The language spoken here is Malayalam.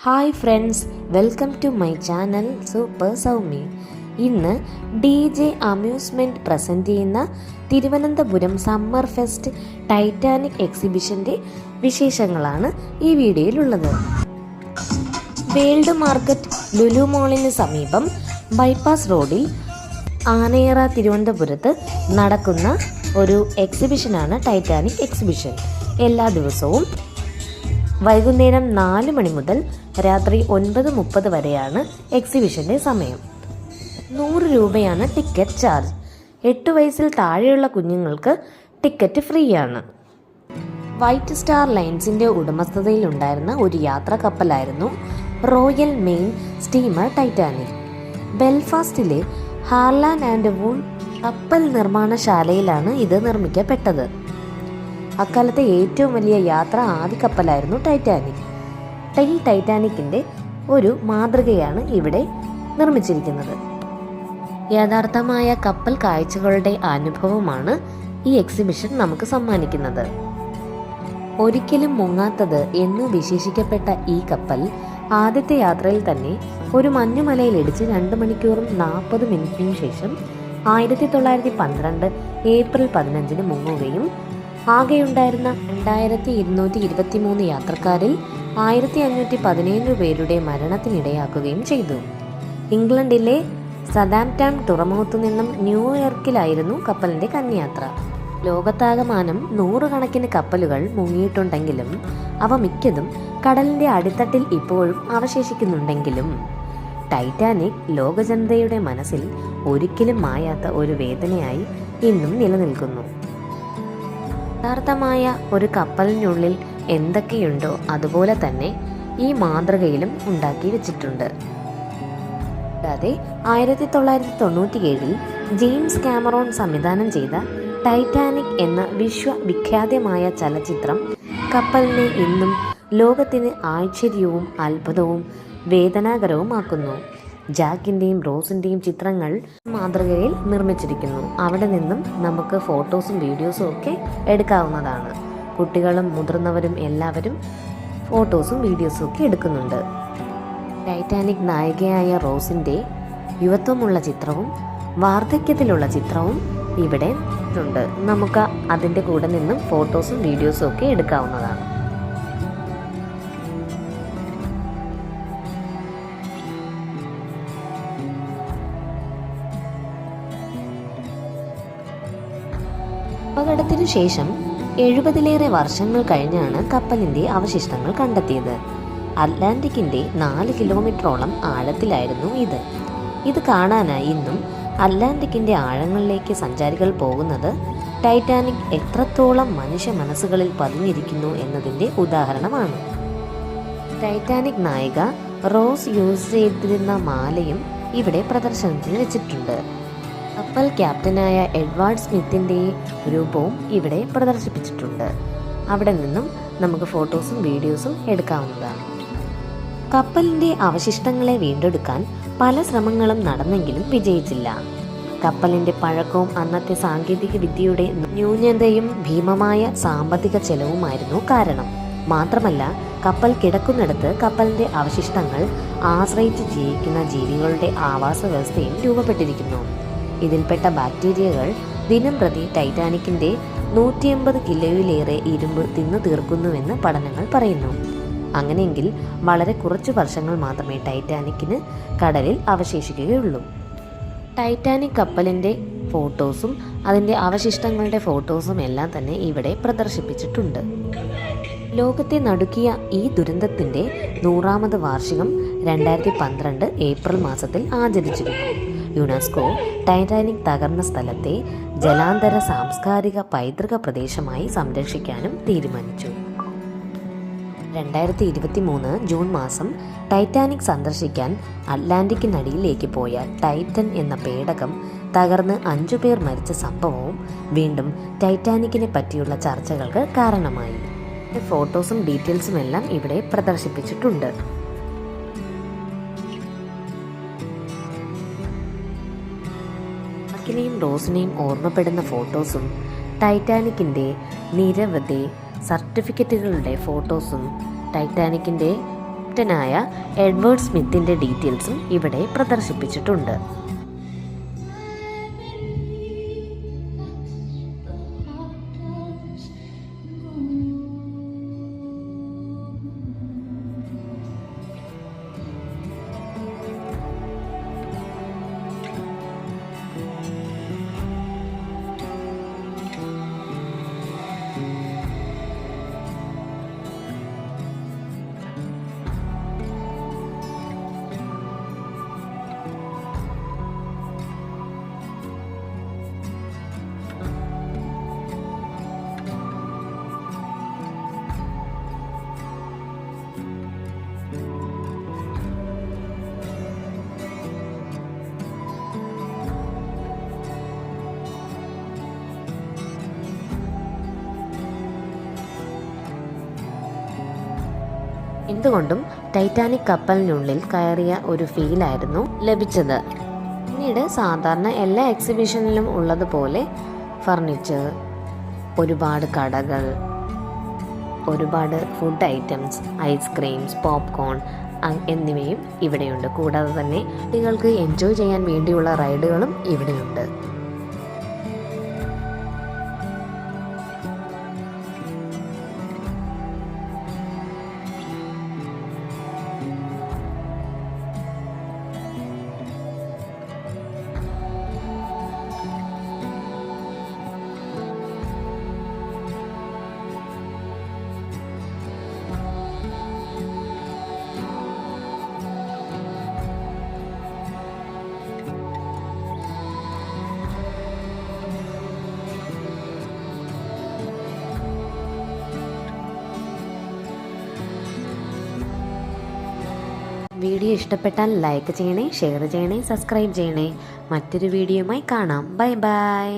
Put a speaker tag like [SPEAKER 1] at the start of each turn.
[SPEAKER 1] Hi friends welcome to my channel super Soumi ഇന്ന് ഡി ജെ അമ്യൂസ്മെന്റ് പ്രസന്റ് ചെയ്യുന്ന തിരുവനന്തപുരം സമ്മർ ഫെസ്റ്റ് ടൈറ്റാനിക് എക്സിബിഷന്റെ വിശേഷങ്ങളാണ് ഈ വീഡിയോയിലുള്ളത്. വേൾഡ് മാർക്കറ്റ് ലുലു മോളിന് സമീപം ബൈപ്പാസ് റോഡിൽ ആനയറ തിരുവനന്തപുരത്ത് നടക്കുന്ന ഒരു എക്സിബിഷനാണ് ടൈറ്റാനിക് എക്സിബിഷൻ എല്ലാ ദിവസവും വൈകുന്നേരം നാല് മണി മുതൽ രാത്രി ഒൻപത് മുപ്പത് വരെയാണ് എക്സിബിഷന്റെ സമയം. നൂറ് രൂപയാണ് ടിക്കറ്റ് ചാർജ്. എട്ട് വയസ്സിൽ താഴെയുള്ള കുഞ്ഞുങ്ങൾക്ക് ടിക്കറ്റ് ഫ്രീ ആണ് വൈറ്റ് സ്റ്റാർ ലൈൻസിന്റെ ഉടമസ്ഥതയിലുണ്ടായിരുന്ന ഒരു യാത്രാ കപ്പലായിരുന്നു റോയൽ മെയിൻ സ്റ്റീമർ ടൈറ്റാനിക് ബെൽഫാസ്റ്റിലെ ഹാർലാൻ ആൻഡ് വൂൾ കപ്പൽ നിർമ്മാണശാലയിലാണ് ഇത് നിർമ്മിക്കപ്പെട്ടത്. അക്കാലത്തെ ഏറ്റവും വലിയ യാത്ര ആദ്യ കപ്പലായിരുന്നു ടൈറ്റാനിക് ടൈ ടൈറ്റാനിക്കിന്റെ ഒരു മാതൃകയാണ് ഇവിടെ നിർമ്മിച്ചിരിക്കുന്നത്. യഥാർത്ഥമായ കപ്പൽ കാഴ്ചകളുടെ അനുഭവമാണ് ഈ എക്സിബിഷൻ നമുക്ക് സമ്മാനിക്കുന്നത്. ഒരിക്കലും മുങ്ങാത്തത് എന്ന് വിശേഷിക്കപ്പെട്ട ഈ കപ്പൽ ആദ്യത്തെ യാത്രയിൽ തന്നെ ഒരു മഞ്ഞുമലയിൽ ഇടിച്ച് രണ്ട് മണിക്കൂറും നാൽപ്പത് മിനിറ്റിനു ശേഷം ആയിരത്തി തൊള്ളായിരത്തി പന്ത്രണ്ട് ഏപ്രിൽ പതിനഞ്ചിന് മുങ്ങുകയും ആകെയുണ്ടായിരുന്ന രണ്ടായിരത്തി ഇരുന്നൂറ്റി ഇരുപത്തി മൂന്ന് യാത്രക്കാരിൽ ആയിരത്തി അഞ്ഞൂറ്റി പതിനേഴ് പേരുടെ മരണത്തിനിടയാക്കുകയും ചെയ്തു. ഇംഗ്ലണ്ടിലെ സദാംടാം തുറമുഖത്തു നിന്നും ന്യൂയോർക്കിലായിരുന്നു കപ്പലിന്റെ കന്യാത്ര. ലോകത്താകമാനം നൂറുകണക്കിന് കപ്പലുകൾ മുങ്ങിയിട്ടുണ്ടെങ്കിലും അവ മിക്കതും കടലിന്റെ അടിത്തട്ടിൽ ഇപ്പോഴും അവശേഷിക്കുന്നുണ്ടെങ്കിലും ടൈറ്റാനിക് ലോകജനതയുടെ മനസ്സിൽ ഒരിക്കലും മായാത്ത ഒരു വേദനയായി ഇന്നും നിലനിൽക്കുന്നു. യഥാർത്ഥമായ ഒരു കപ്പലിനുള്ളിൽ എന്തൊക്കെയുണ്ടോ അതുപോലെ തന്നെ ഈ മാതൃകയിലും ഉണ്ടാക്കി വെച്ചിട്ടുണ്ട്. കൂടാതെ ആയിരത്തി തൊള്ളായിരത്തി തൊണ്ണൂറ്റിയേഴിൽ ജെയിംസ് കാമറോൺ സംവിധാനം ചെയ്ത ടൈറ്റാനിക് എന്ന വിശ്വവിഖ്യാതമായ ചലച്ചിത്രം കപ്പലിനെ ഇന്നും ലോകത്തിന് ആശ്ചര്യവും അത്ഭുതവും വേദനാകരവുമാക്കുന്നു. ജാക്കിന്റെയും റോസിന്റെയും ചിത്രങ്ങൾ മാതൃകയിൽ നിർമ്മിച്ചിരിക്കുന്നു. അവിടെ നിന്നും നമുക്ക് ഫോട്ടോസും വീഡിയോസും ഒക്കെ എടുക്കാവുന്നതാണ്. കുട്ടികളും മുതിർന്നവരും എല്ലാവരും ഫോട്ടോസും വീഡിയോസും ഒക്കെ എടുക്കുന്നുണ്ട്. ടൈറ്റാനിക് നായികയായ റോസിന്റെ യുവത്വമുള്ള ചിത്രവും വാർദ്ധക്യത്തിലുള്ള ചിത്രവും ഇവിടെ ഉണ്ട്. നമുക്ക് അതിന്റെ കൂടെ നിന്നും ഫോട്ടോസും വീഡിയോസും ഒക്കെ എടുക്കാവുന്നതാണ്. അപകടത്തിനു ശേഷം എഴുപതിലേറെ വർഷങ്ങൾ കഴിഞ്ഞാണ് കപ്പലിന്റെ അവശിഷ്ടങ്ങൾ കണ്ടെത്തിയത്. അറ്റ്ലാന്റിക്കിന്റെ നാല് കിലോമീറ്ററോളം ആഴത്തിലായിരുന്നു ഇത്. ഇത് കാണാനായി ഇന്നും അറ്റ്ലാന്റിക്കിന്റെ ആഴങ്ങളിലേക്ക് സഞ്ചാരികൾ പോകുന്നത് ടൈറ്റാനിക് എത്രത്തോളം മനുഷ്യ മനസ്സുകളിൽ പതിഞ്ഞിരിക്കുന്നു എന്നതിന്റെ ഉദാഹരണമാണ്. ടൈറ്റാനിക് നായിക റോസ് യൂസ് ചെയ്തിരുന്ന മാലയും ഇവിടെ പ്രദർശനത്തിന് വെച്ചിട്ടുണ്ട്. കപ്പൽ ക്യാപ്റ്റനായ എഡ്വാർഡ് സ്മിത്തിന്റെ രൂപവും ഇവിടെ പ്രദർശിപ്പിച്ചിട്ടുണ്ട്. അവിടെ നിന്നും നമുക്ക് ഫോട്ടോസും വീഡിയോസും എടുക്കാവുന്നതാണ്. കപ്പലിന്റെ അവശിഷ്ടങ്ങളെ വീണ്ടെടുക്കാൻ പല ശ്രമങ്ങളും നടന്നെങ്കിലും വിജയിച്ചില്ല. കപ്പലിന്റെ പഴക്കവും അന്നത്തെ സാങ്കേതിക വിദ്യയുടെ ന്യൂനതയും ഭീമമായ സാമ്പത്തിക ചെലവുമായിരുന്നു കാരണം. മാത്രമല്ല കപ്പൽ കിടക്കുന്നിടത്ത് കപ്പലിന്റെ അവശിഷ്ടങ്ങൾ ആശ്രയിച്ച് ജീവിക്കുന്ന ജീവികളുടെ ആവാസ വ്യവസ്ഥയും രൂപപ്പെട്ടിരിക്കുന്നു. ഇതിൽപ്പെട്ട ബാക്ടീരിയകൾ ദിനം പ്രതി ടൈറ്റാനിക്കിന്റെ നൂറ്റി അമ്പത് കിലോയിലേറെ ഇരുമ്പ് തിന്നു തീർക്കുന്നുവെന്ന് പഠനങ്ങൾ പറയുന്നു. അങ്ങനെയെങ്കിൽ വളരെ കുറച്ചു വർഷങ്ങൾ മാത്രമേ ടൈറ്റാനിക്കിന് കടലിൽ അവശേഷിക്കുകയുള്ളൂ. ടൈറ്റാനിക് കപ്പലിന്റെ ഫോട്ടോസും അതിന്റെ അവശിഷ്ടങ്ങളുടെ ഫോട്ടോസും എല്ലാം തന്നെ ഇവിടെ പ്രദർശിപ്പിച്ചിട്ടുണ്ട്. ലോകത്തെ നടുക്കിയ ഈ ദുരന്തത്തിന്റെ നൂറാമത് വാർഷികം രണ്ടായിരത്തി പന്ത്രണ്ട് ഏപ്രിൽ മാസത്തിൽ ആചരിച്ചിരുന്നു യുനെസ്കോ ടൈറ്റാനിക് തകർന്ന സ്ഥലത്തെ ജലാന്തര സാംസ്കാരിക പൈതൃക പ്രദേശമായി സംരക്ഷിക്കാനും തീരുമാനിച്ചു. രണ്ടായിരത്തി ഇരുപത്തി മൂന്ന് ജൂൺ മാസം ടൈറ്റാനിക് സന്ദർശിക്കാൻ അറ്റ്ലാന്റിക്കിനടിയിലേക്ക് പോയ ടൈറ്റൻ എന്ന പേടകം തകർന്ന് അഞ്ചു പേർ മരിച്ച സംഭവവും വീണ്ടും ടൈറ്റാനിക്കിനെ പറ്റിയുള്ള ചർച്ചകൾക്ക് കാരണമായി. ഫോട്ടോസും ഡീറ്റെയിൽസും എല്ലാം ഇവിടെ പ്രദർശിപ്പിച്ചിട്ടുണ്ട്. ജാക്കിനെയും റോസിനെയും ഓർമ്മപ്പെടുന്ന ഫോട്ടോസും ടൈറ്റാനിക്കിന്റെ നിരവധി സർട്ടിഫിക്കറ്റുകളുടെ ഫോട്ടോസും ടൈറ്റാനിക്കിന്റെ ക്യാപ്റ്റനായ എഡ്വേർഡ് സ്മിത്തിന്റെ ഡീറ്റെയിൽസും ഇവിടെ പ്രദർശിപ്പിച്ചിട്ടുണ്ട്. എന്തുകൊണ്ടും ടൈറ്റാനിക് കപ്പലിനുള്ളിൽ കയറിയ ഒരു ഫീലായിരുന്നു ലഭിച്ചത്. പിന്നീട് സാധാരണ എല്ലാ എക്സിബിഷനിലും ഉള്ളതുപോലെ ഫർണിച്ചർ ഒരുപാട് കടകൾ ഒരുപാട് ഫുഡ് ഐറ്റംസ് ഐസ്ക്രീംസ് പോപ്കോൺ എന്നിവയും ഇവിടെയുണ്ട്. കൂടാതെ തന്നെ കുട്ടികൾക്ക് എൻജോയ് ചെയ്യാൻ വേണ്ടിയുള്ള റൈഡുകളും ഇവിടെയുണ്ട്. വീഡിയോ ഇഷ്ടപ്പെട്ടാൽ ലൈക്ക് ചെയ്യണേ ഷെയർ ചെയ്യണേ സബ്സ്ക്രൈബ് ചെയ്യണേ. മറ്റൊരു വീഡിയോയുമായി കാണാം. Bye bye